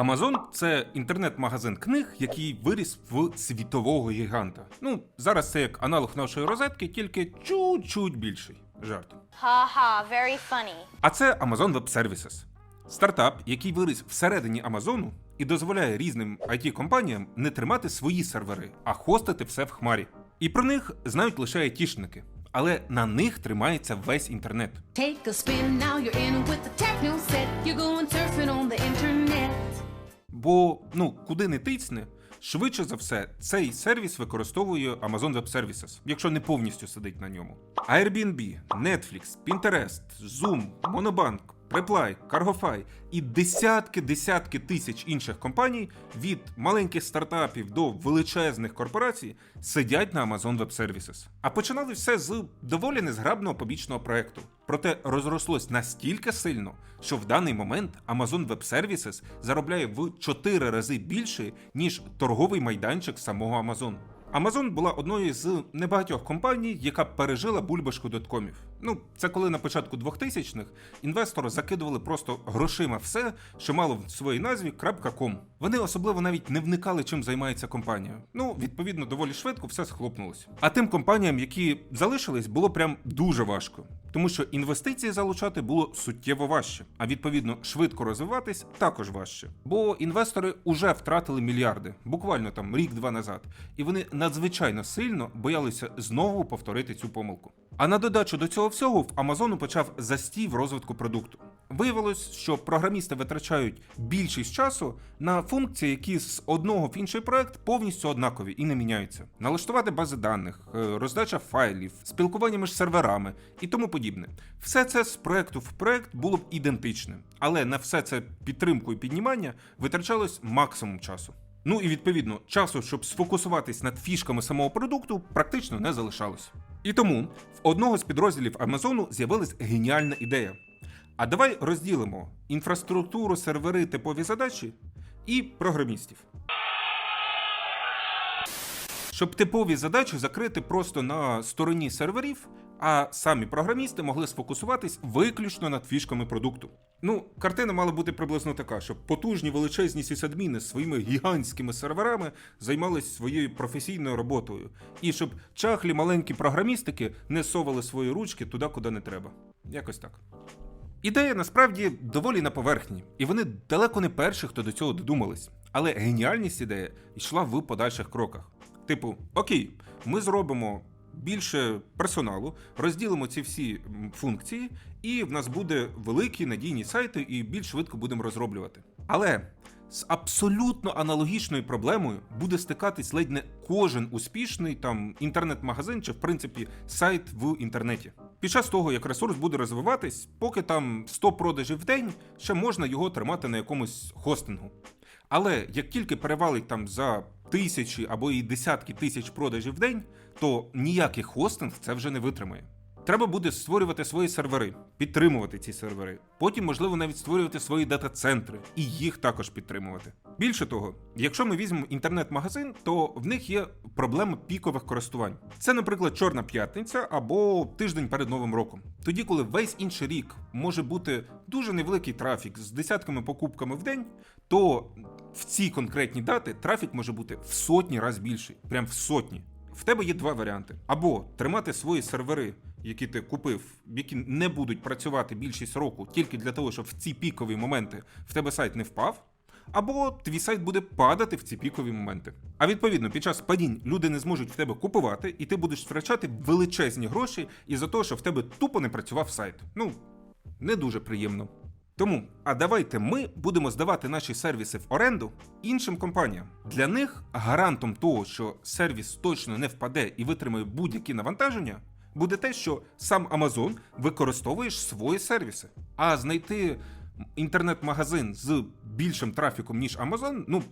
Amazon – це інтернет-магазин книг, який виріс в світового гіганта. Ну, зараз це як аналог нашої розетки, тільки чуть-чуть більший. Жарт. Ha, very funny. А це Amazon Web Services. Стартап, який виріс всередині Амазону і дозволяє різним IT-компаніям не тримати свої сервери, а хостити все в хмарі. І про них знають лише айтішники, але на них тримається весь інтернет. Take a spin, now you're in with the techno set. Бо ну куди не тицьне, швидше за все, цей сервіс використовує Amazon Web Services, якщо не повністю сидить на ньому. Airbnb, Netflix, Pinterest, Zoom, Monobank, Reply, Cargofy і десятки десятки тисяч інших компаній від маленьких стартапів до величезних корпорацій сидять на Amazon Web Services. А починали все з доволі незграбного побічного проекту. Проте розрослось настільки сильно, що в даний момент Amazon Web Services заробляє в 4 рази більше, ніж торговий майданчик самого Amazon. Amazon була одною з небагатьох компаній, яка пережила бульбашку доткомів. Ну, це коли на початку 2000-х інвестори закидували просто грошима все, що мало в своїй назві .com. Вони особливо навіть не вникали, чим займається компанія. Ну, відповідно, доволі швидко все схлопнулося. А тим компаніям, які залишились, було прям дуже важко. Тому що інвестиції залучати було суттєво важче, а відповідно швидко розвиватись також важче. Бо інвестори уже втратили мільярди, буквально там рік-два назад, і вони надзвичайно сильно боялися знову повторити цю помилку. А на додачу до цього всього в Амазону почав застій в розвитку продукту. Виявилось, що програмісти витрачають більшість часу на функції, які з одного в інший проект повністю однакові і не міняються. Налаштувати бази даних, е, роздача файлів, спілкування між серверами і тому подібне. Все це з проекту в проект було б ідентичним, але на все це підтримку і піднімання витрачалось максимум часу. Ну і відповідно, часу, щоб сфокусуватись над фішками самого продукту, практично не залишалось. І тому в одного з підрозділів Амазону з'явилась геніальна ідея. А давай розділимо інфраструктуру, сервери, типові задачі і програмістів. Щоб типові задачі закрити просто на стороні серверів, а самі програмісти могли сфокусуватись виключно над фішками продукту. Ну, картина мала бути приблизно така, щоб потужні величезні сісадміни з своїми гігантськими серверами займались своєю професійною роботою, і щоб чахлі маленькі програмістики не совали свої ручки туди, куди не треба. Якось так. Ідея насправді доволі на поверхні, і вони далеко не перші, хто до цього додумались. Але геніальність ідеї йшла в подальших кроках. Типу, окей, ми зробимо більше персоналу, розділимо ці всі функції, і в нас буде великі надійні сайти, і більш швидко будемо розроблювати. Але з абсолютно аналогічною проблемою буде стикатись ледь не кожен успішний там інтернет-магазин чи в принципі сайт в інтернеті. Під час того, як ресурс буде розвиватись, поки там 100 продажів в день, ще можна його тримати на якомусь хостингу. Але як тільки перевалить там за тисячі або і десятки тисяч продажів в день, то ніякий хостинг це вже не витримає. Треба буде створювати свої сервери, підтримувати ці сервери. Потім, можливо, навіть створювати свої дата-центри і їх також підтримувати. Більше того, якщо ми візьмемо інтернет-магазин, то в них є проблема пікових користувань. Це, наприклад, Чорна п'ятниця або тиждень перед Новим роком. Тоді, коли весь інший рік може бути дуже невеликий трафік з десятками покупками в день, то в ці конкретні дати трафік може бути в сотні разів більший, прям в сотні. В тебе є два варіанти: або тримати свої сервери, які ти купив, які не будуть працювати більшість року тільки для того, щоб в ці пікові моменти в тебе сайт не впав. Або твій сайт буде падати в ці пікові моменти. А відповідно, під час падінь люди не зможуть в тебе купувати, і ти будеш втрачати величезні гроші із-за того, що в тебе тупо не працював сайт. Ну, не дуже приємно. Тому, а давайте ми будемо здавати наші сервіси в оренду іншим компаніям. Для них гарантом того, що сервіс точно не впаде і витримає будь-які навантаження, буде те, що сам Amazon використовуєш свої сервіси. А знайти інтернет-магазин з більшим трафіком, ніж Amazon, ну,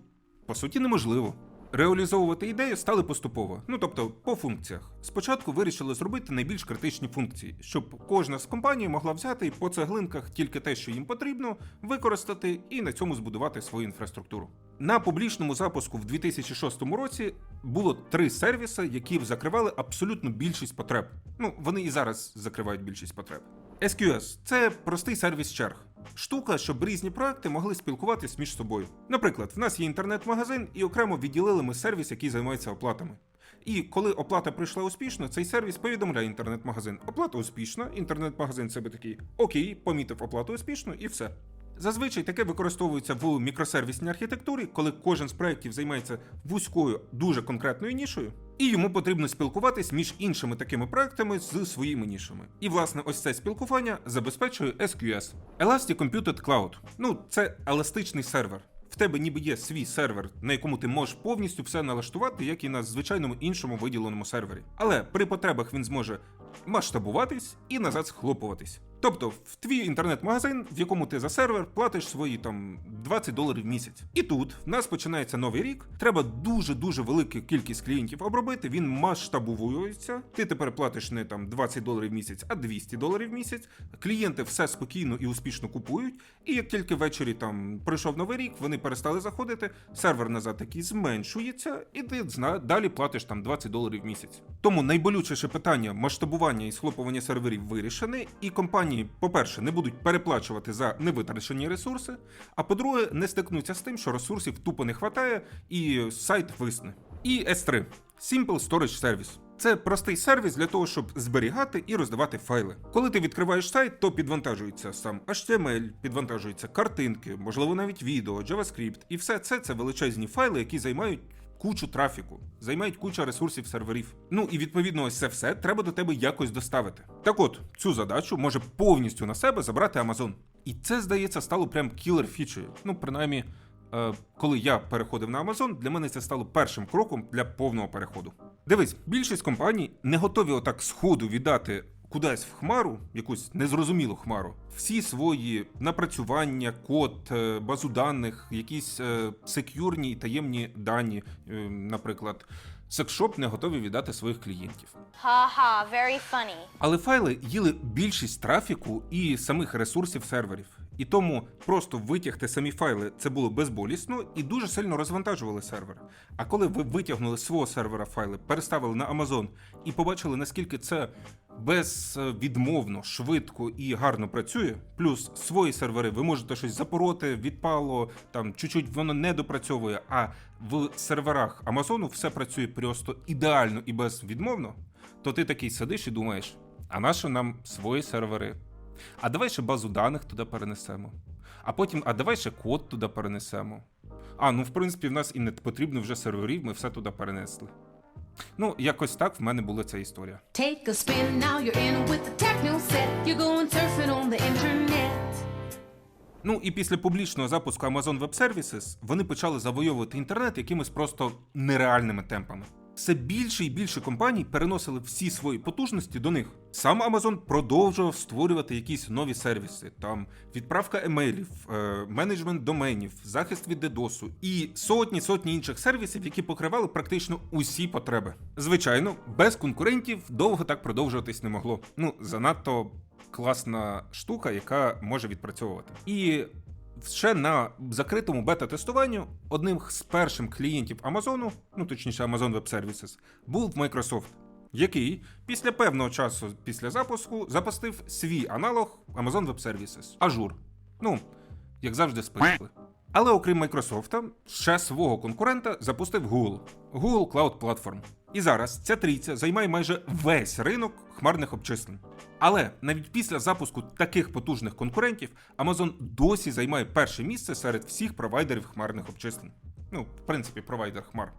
по суті, неможливо. Реалізовувати ідею стали поступово, ну тобто по функціях. Спочатку вирішили зробити найбільш критичні функції, щоб кожна з компаній могла взяти по цеглинках тільки те, що їм потрібно, використати і на цьому збудувати свою інфраструктуру. На публічному запуску в 2006 році було три сервіси, які закривали абсолютно більшість потреб. Ну вони і зараз закривають більшість потреб. SQS – це простий сервіс черг. Штука, щоб різні проекти могли спілкуватись між собою. Наприклад, в нас є інтернет-магазин, і окремо відділили ми сервіс, який займається оплатами. І коли оплата прийшла успішно, цей сервіс повідомляє інтернет-магазин. Оплата успішна, інтернет-магазин себе такий окей, помітив оплату успішно і все. Зазвичай таке використовується в мікросервісній архітектурі, коли кожен з проєктів займається вузькою, дуже конкретною нішою, і йому потрібно спілкуватись між іншими такими проектами з своїми нішами. І власне ось це спілкування забезпечує SQS. Elastic Computed Cloud. Ну, це еластичний сервер. В тебе ніби є свій сервер, на якому ти можеш повністю все налаштувати, як і на звичайному іншому виділеному сервері. Але при потребах він зможе масштабуватись і назад схлопуватись. Тобто, в твій інтернет-магазин, в якому ти за сервер платиш свої там 20 доларів в місяць. І тут в нас починається новий рік. Треба дуже дуже велику кількість клієнтів обробити. Він масштабується. Ти тепер платиш не там 20 доларів в місяць, а 200 доларів в місяць. Клієнти все спокійно і успішно купують. І як тільки ввечері там пройшов новий рік, вони перестали заходити, сервер назад такий зменшується, і ти далі платиш там 20 доларів в місяць. Тому найболючіше питання масштабування і схлопування серверів вирішене, і компанії, по-перше, не будуть переплачувати за невитрачені ресурси, а по-друге, не стикнуться з тим, що ресурсів тупо не хватає, і сайт висне. І S3 Simple Storage Service. Це простий сервіс для того, щоб зберігати і роздавати файли. Коли ти відкриваєш сайт, то підвантажується сам HTML, підвантажуються картинки, можливо, навіть відео, JavaScript, і все це це величезні файли, які займають кучу трафіку, займають кучу ресурсів серверів. Ну і відповідно, ось це все треба до тебе якось доставити. Так от, цю задачу може повністю на себе забрати Amazon. І це, здається, стало прям кілер фічею. Ну, принаймні, е, коли я переходив на Amazon, для мене це стало першим кроком для повного переходу. Дивись, більшість компаній не готові отак сходу віддати кудись в хмару, якусь незрозумілу хмару, всі свої напрацювання, код, е, базу даних, якісь е, секюрні і таємні дані, е, наприклад. Секшоп не готові віддати своїх клієнтів. Haha, very funny. Але файли їли більшість трафіку і самих ресурсів серверів. І тому просто витягти самі файли це було безболісно і дуже сильно розвантажували сервер. А коли ви витягнули з свого сервера файли, переставили на Amazon і побачили, наскільки це безвідмовно, швидко і гарно працює, плюс свої сервери ви можете щось запороти, відпало, там чуть-чуть воно не допрацьовує, а в серверах Амазону все працює просто ідеально і безвідмовно, то ти такий сидиш і думаєш, а нащо нам свої сервери? А давай ще базу даних туди перенесемо. А потім, а давай ще код туди перенесемо. А, ну в принципі, в нас і не потрібно вже серверів, ми все туди перенесли. Ну, якось так в мене була ця історія. Take a spin, now you're in with the techno set. You're going surfing on the internet. Ну і після публічного запуску Amazon Web Services вони почали завойовувати інтернет якимись просто нереальними темпами. Все більше і більше компаній переносили всі свої потужності до них. Сам Amazon продовжував створювати якісь нові сервіси, там відправка емейлів, е, менеджмент доменів, захист від DDoS і сотні сотні інших сервісів, які покривали практично усі потреби. Звичайно, без конкурентів довго так продовжуватись не могло. Ну занадто класна штука, яка може відпрацьовувати. І ще на закритому бета-тестуванню одним з перших клієнтів Амазону, ну точніше Amazon Web Services, був Microsoft, який після певного часу після запуску запустив свій аналог Amazon Web Services Ажур. Ну, як завжди, списли. Але окрім Microsoft, ще свого конкурента запустив Google Google Cloud Platform. І зараз ця трійця займає майже весь ринок хмарних обчислень. Але навіть після запуску таких потужних конкурентів Amazon досі займає перше місце серед всіх провайдерів хмарних обчислень. Ну, в принципі, провайдер хмар.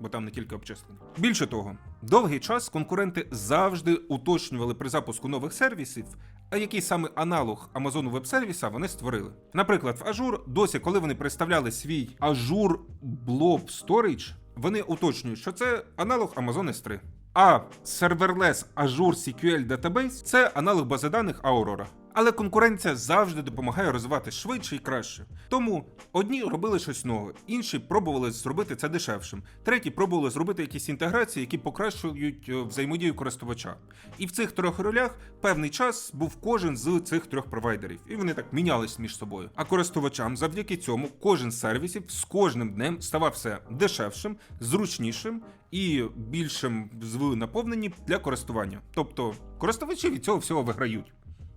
Бо там не тільки обчислення. Більше того, довгий час конкуренти завжди уточнювали при запуску нових сервісів, а який саме аналог Amazon Web сервіса вони створили. Наприклад, в Azure досі, коли вони представляли свій Azure Blob Storage, вони уточнюють, що це аналог Amazon S3. А серверлес Azure SQL Database – це аналог бази даних Aurora. Але конкуренція завжди допомагає розвивати швидше і краще. Тому одні робили щось нове, інші пробували зробити це дешевшим, треті пробували зробити якісь інтеграції, які покращують е, взаємодію користувача. І в цих трьох ролях певний час був кожен з цих трьох провайдерів, і вони так мінялись між собою. А користувачам завдяки цьому кожен з сервісів з кожним днем ставав все дешевшим, зручнішим і більшим в наповненні для користування. Тобто користувачі від цього всього виграють.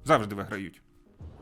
Завжди виграють.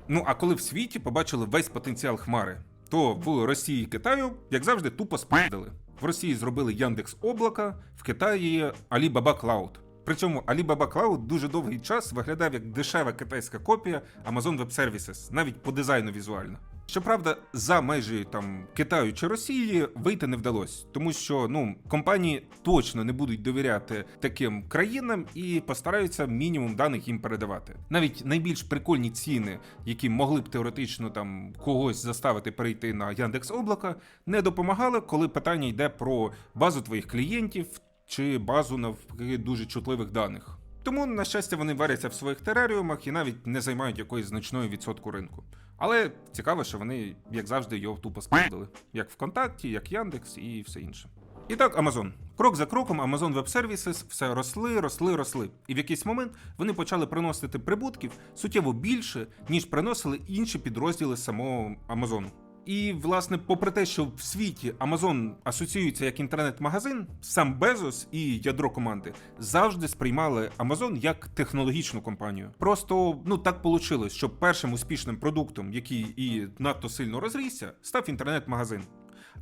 Ну а коли в світі побачили весь потенціал хмари, то в Росії і Китаю, як завжди, тупо спадали. В Росії зробили Яндекс Облака, в Китаї Alibaba Cloud. Причому Alibaba Cloud дуже довгий час виглядав як дешева китайська копія Amazon Web Services, навіть по дизайну візуально. Щоправда, за межі там Китаю чи Росії вийти не вдалося, тому що ну компанії точно не будуть довіряти таким країнам і постараються мінімум даних їм передавати. Навіть найбільш прикольні ціни, які могли б теоретично там когось заставити перейти на Яндекс Облака, не допомагали, коли питання йде про базу твоїх клієнтів чи базу навпаки дуже чутливих даних. Тому, на щастя, вони варяться в своїх тераріумах і навіть не займають якоїсь значної відсотку ринку. Але цікаво, що вони, як завжди, його тупо спадили. Як ВКонтакті, як Яндекс і все інше. І так, Amazon. Крок за кроком Amazon Web Services все росли, росли, росли. І в якийсь момент вони почали приносити прибутків суттєво більше, ніж приносили інші підрозділи самого Амазону. І, власне, попри те, що в світі Amazon асоціюється як інтернет-магазин, сам Безос і ядро команди завжди сприймали Amazon як технологічну компанію. Просто ну так вийшло, що першим успішним продуктом, який і надто сильно розрісся, став інтернет-магазин.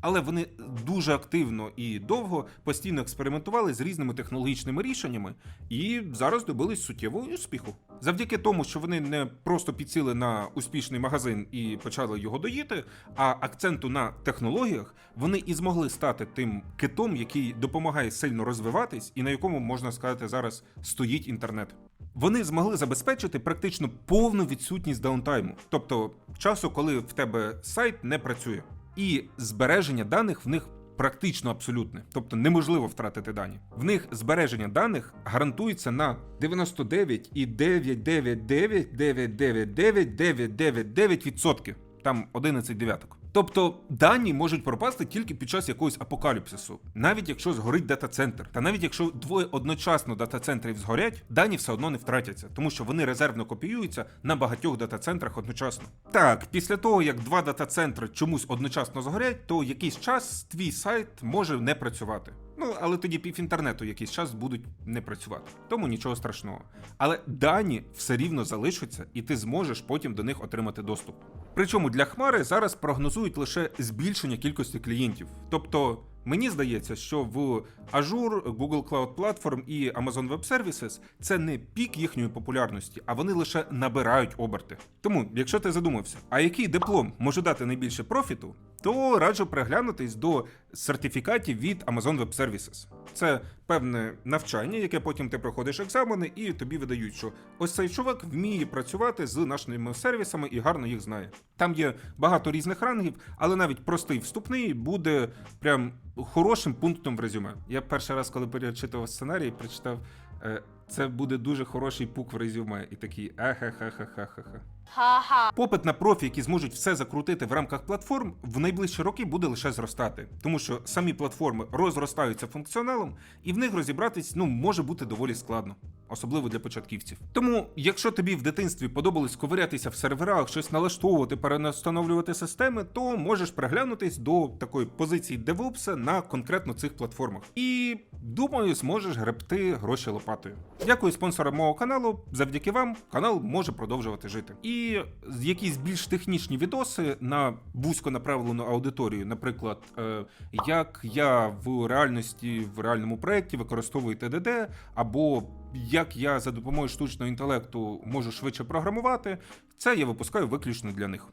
Але вони дуже активно і довго постійно експериментували з різними технологічними рішеннями і зараз добились суттєвого успіху. Завдяки тому, що вони не просто підсіли на успішний магазин і почали його доїти, а акценту на технологіях вони і змогли стати тим китом, який допомагає сильно розвиватись, і на якому можна сказати зараз стоїть інтернет. Вони змогли забезпечити практично повну відсутність даунтайму, тобто часу, коли в тебе сайт не працює. І збереження даних в них практично абсолютне, тобто неможливо втратити дані. В них збереження даних гарантується на 99,999999999%. Там 11 дев'яток. Тобто дані можуть пропасти тільки під час якогось апокаліпсису, навіть якщо згорить дата-центр, та навіть якщо двоє одночасно дата-центрів згорять, дані все одно не втратяться, тому що вони резервно копіюються на багатьох дата-центрах одночасно. Так, після того як два дата-центри чомусь одночасно згорять, то якийсь час твій сайт може не працювати. Ну, але тоді пів інтернету якийсь час будуть не працювати. Тому нічого страшного. Але дані все рівно залишаться, і ти зможеш потім до них отримати доступ. Причому для Хмари зараз прогнозують лише збільшення кількості клієнтів. Тобто, мені здається, що в Azure, Google Cloud Platform і Amazon Web Services це не пік їхньої популярності, а вони лише набирають оберти. Тому, якщо ти задумався, а який диплом може дати найбільше профіту, то раджу приглянутись до сертифікатів від Amazon Web Services. Це певне навчання, яке потім ти проходиш екзамени, і тобі видають, що ось цей чувак вміє працювати з нашими сервісами і гарно їх знає. Там є багато різних рангів, але навіть простий вступний буде прям хорошим пунктом в резюме. Я перший раз, коли перечитував сценарій, прочитав. Це буде дуже хороший пук в резюме, і такий ахахахахахаха. Ha ha. Попит на профі, які зможуть все закрутити в рамках платформ, в найближчі роки буде лише зростати, тому що самі платформи розростаються функціоналом, і в них розібратись ну може бути доволі складно, особливо для початківців. Тому, якщо тобі в дитинстві подобалось ковирятися в серверах, щось налаштовувати, перенастановлювати системи, то можеш приглянутись до такої позиції DevOps на конкретно цих платформах. І думаю, зможеш гребти гроші лопатою. Дякую спонсорам мого каналу. Завдяки вам канал може продовжувати жити. І якісь більш технічні відоси на вузько направлену аудиторію, наприклад, е, як я в реальності в реальному проєкті використовую ТДД, або як я за допомогою штучного інтелекту можу швидше програмувати, це я випускаю виключно для них.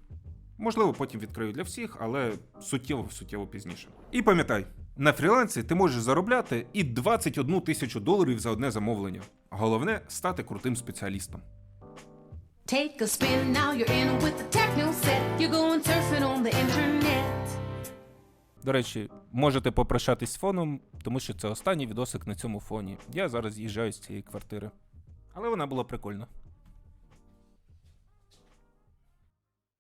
Можливо, потім відкрию для всіх, але суттєво суттєво пізніше. І пам'ятай, на фрілансі ти можеш заробляти і 21 тисячу доларів за одне замовлення. Головне стати крутим спеціалістом. Take a spin, now you're in with the techno set. You're going surfing on the internet. До речі, можете попрощатись з фоном, тому що це останній відосик на цьому фоні. Я зараз з'їжджаю з цієї квартири. Але вона була прикольна.